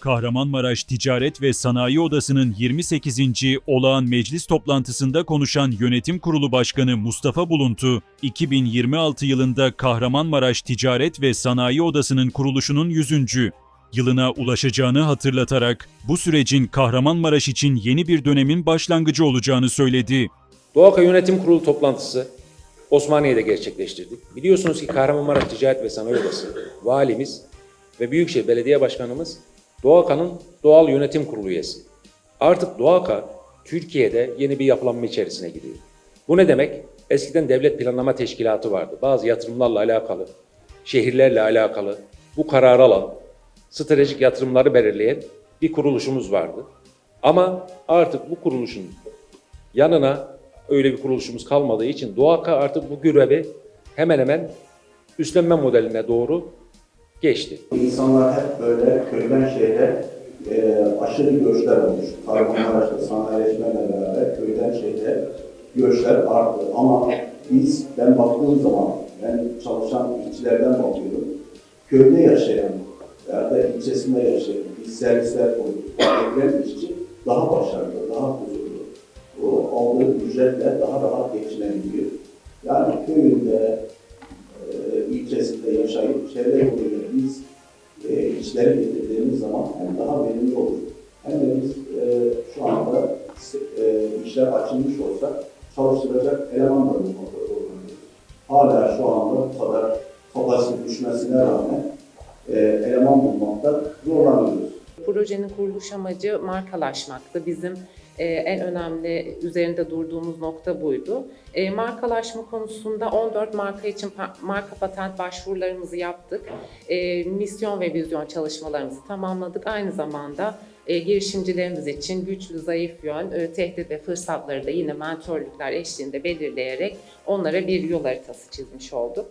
Kahramanmaraş Ticaret ve Sanayi Odası'nın 28. olağan meclis toplantısında konuşan Yönetim Kurulu Başkanı Mustafa Buluntu, 2026 yılında Kahramanmaraş Ticaret ve Sanayi Odası'nın kuruluşunun 100. yılına ulaşacağını hatırlatarak bu sürecin Kahramanmaraş için yeni bir dönemin başlangıcı olacağını söyledi. Doğaka Yönetim Kurulu toplantısı Osmaniye'de gerçekleştirdik. Biliyorsunuz ki Kahramanmaraş Ticaret ve Sanayi Odası, valimiz ve Büyükşehir Belediye Başkanımız Doğaka'nın doğal yönetim kurulu üyesi. Artık Doğaka Türkiye'de yeni bir yapılanma içerisine giriyor. Bu ne demek? Eskiden devlet planlama teşkilatı vardı. Bazı yatırımlarla alakalı, şehirlerle alakalı bu kararı alan, stratejik yatırımları belirleyen bir kuruluşumuz vardı. Ama artık bu kuruluşun yanına öyle bir kuruluşumuz kalmadığı için Doğaka artık bu görevi hemen hemen üstlenme modeline doğru geçti. İnsanlar hep böyle köyden şehre e, aşırı göçler olmuş. Kahramanmaraş'ta sanayileşmeyle beraber köyden şehre göçler arttı. Ama biz, ben baktığım zaman, ben çalışan işçilerden bakıyorum. Köyde yaşayan ya da ilçesinde yaşayan, biz servisler koyduk. Eklem işçi daha başarılı, daha huzurlu. O aldığı ücretle daha rahat geçinebiliyor. Yani köyünde, e, ilçesinde yaşayıp çevre yoluyla biz e, işleri getirdiğimiz zaman hem daha verimli olur. Hem de biz e, şu anda e, işler açılmış olsa çalıştıracak eleman da bulmakta. Hala şu anda bu kadar kapasite düşmesine rağmen e, eleman bulmakta zorlanıyoruz. Projenin kuruluş amacı markalaşmaktı. Bizim e, en önemli üzerinde durduğumuz nokta buydu. E, markalaşma konusunda 14 marka için marka patent başvurularımızı yaptık. E, misyon ve vizyon çalışmalarımızı tamamladık. Aynı zamanda girişimcilerimiz için güçlü, zayıf yön, e, tehdit ve fırsatları da yine mentörlükler eşliğinde belirleyerek onlara bir yol haritası çizmiş olduk.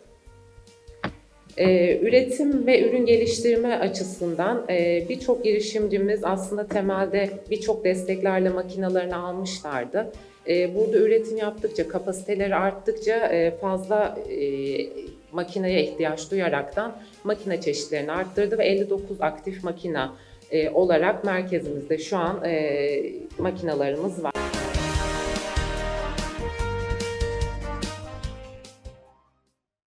Ee, üretim ve ürün geliştirme açısından e, birçok girişimcimiz aslında temelde birçok desteklerle makinalarını almışlardı. E, burada üretim yaptıkça, kapasiteleri arttıkça e, fazla e, makineye ihtiyaç duyaraktan makine çeşitlerini arttırdı ve 59 aktif makina e, olarak merkezimizde şu an e, makinalarımız var.